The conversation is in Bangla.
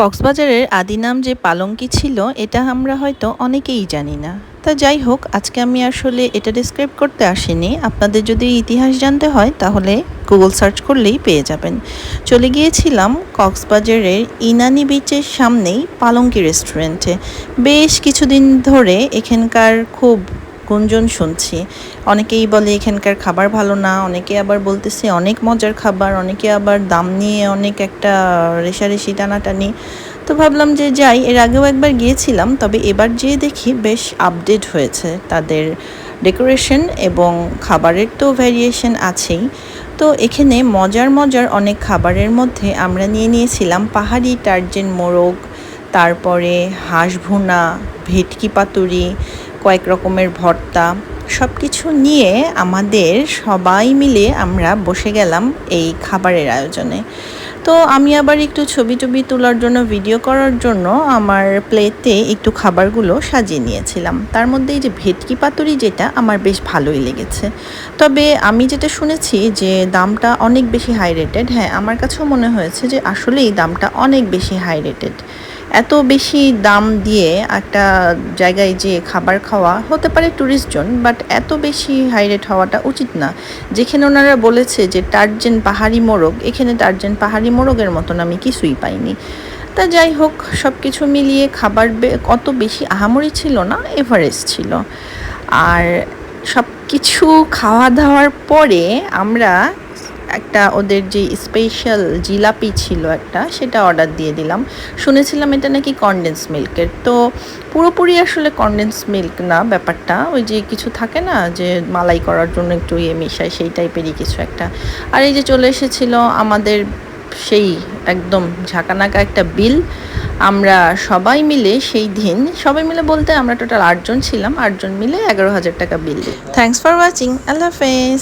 কক্সবাজারের আদি নাম যে পালঙ্কি ছিল, এটা আমরা হয়তো অনেকেই জানি না। তা যাই হোক, আজকে আমি আসলে এটা ডিসক্রাইব করতে আসিনি। আপনাদের যদি ইতিহাস জানতে হয়, তাহলে গুগল সার্চ করলেই পেয়ে যাবেন। চলে গিয়েছিলাম কক্সবাজারের ইনানি বিচের সামনেই পালঙ্কি রেস্টুরেন্টে বেশ কিছুদিন ধরে এখানকার খুব গুঞ্জন শুনছি। অনেকেই বলে এখানকার খাবার ভালো না, অনেকে আবার বলতেছে অনেক মজার খাবার, অনেকে আবার দাম নিয়ে অনেক একটা রেশারেশি টানাটানি। তো ভাবলাম যে যাই, এর আগেও একবার গিয়েছিলাম, তবে এবার যেয়ে দেখি বেশ আপডেট হয়েছে তাদের ডেকোরেশন এবং খাবারের তো ভ্যারিয়েশন আছেই। তো এখানে মজার মজার অনেক খাবারের মধ্যে আমরা নিয়ে নিয়েছিলাম পাহাড়ি টার্জেন মোরগ, তারপরে হাঁস ভুনা, ভেটকি পাতুরি কয়েক রকমের ভর্তা সব কিছু নিয়ে আমাদের সবাই মিলে আমরা বসে গেলাম এই খাবারের আয়োজনে। তো আমি আবার একটু ছবি টবি তোলার জন্য, ভিডিও করার জন্য আমার প্লেটে একটু খাবারগুলো সাজিয়ে নিয়েছিলাম। তার মধ্যে এই যে ভেটকি পাতুরি যেটা আমার বেশ ভালোই লেগেছে। তবে আমি যেটা শুনেছি যে দামটা অনেক বেশি হাই রেটেড হ্যাঁ আমার কাছেও মনে হয়েছে যে আসলেই দামটা অনেক বেশি হাই রেটেড এত বেশি দাম দিয়ে একটা জায়গায় যে খাবার খাওয়া হতে পারে ট্যুরিস্ট জোন বাট এত বেশি হাই রেট হওয়াটা উচিত না। যেখানে ওনারা বলেছে যে টার্জেন পাহাড়ি মোরগ, এখানে টার্জেন পাহাড়ি মোরগের মতন আমি কিছুই পাইনি। তা যাই হোক সব কিছু মিলিয়ে খাবার অত বেশি আহামরি ছিল না এভারেস্ট ছিল। আর সব কিছু খাওয়া দাওয়ার পরে আমরা একটা ওদের যে স্পেশাল জিলাপি ছিল একটা, সেটা অর্ডার দিয়ে দিলাম। শুনেছিলাম এটা নাকি কনডেন্স মিল্কের তো পুরোপুরি আসলে কনডেন্স মিল্ক না ব্যাপারটা, ওই যে কিছু থাকে না যে মালাই করার জন্য একটু ইয়ে মিশায়, সেই টাইপেরই কিছু একটা। আর এই যে চলে এসেছিল আমাদের সেই একদম ঝাঁকানাকা একটা বিল আমরা সবাই মিলে সেই দিন, সবাই মিলে বলতে আমরা টোটাল আটজন ছিলাম, আটজন মিলে এগারো হাজার টাকা বিল থ্যাংকস ফর ওয়াচিং আল্লাহ হাফেজ।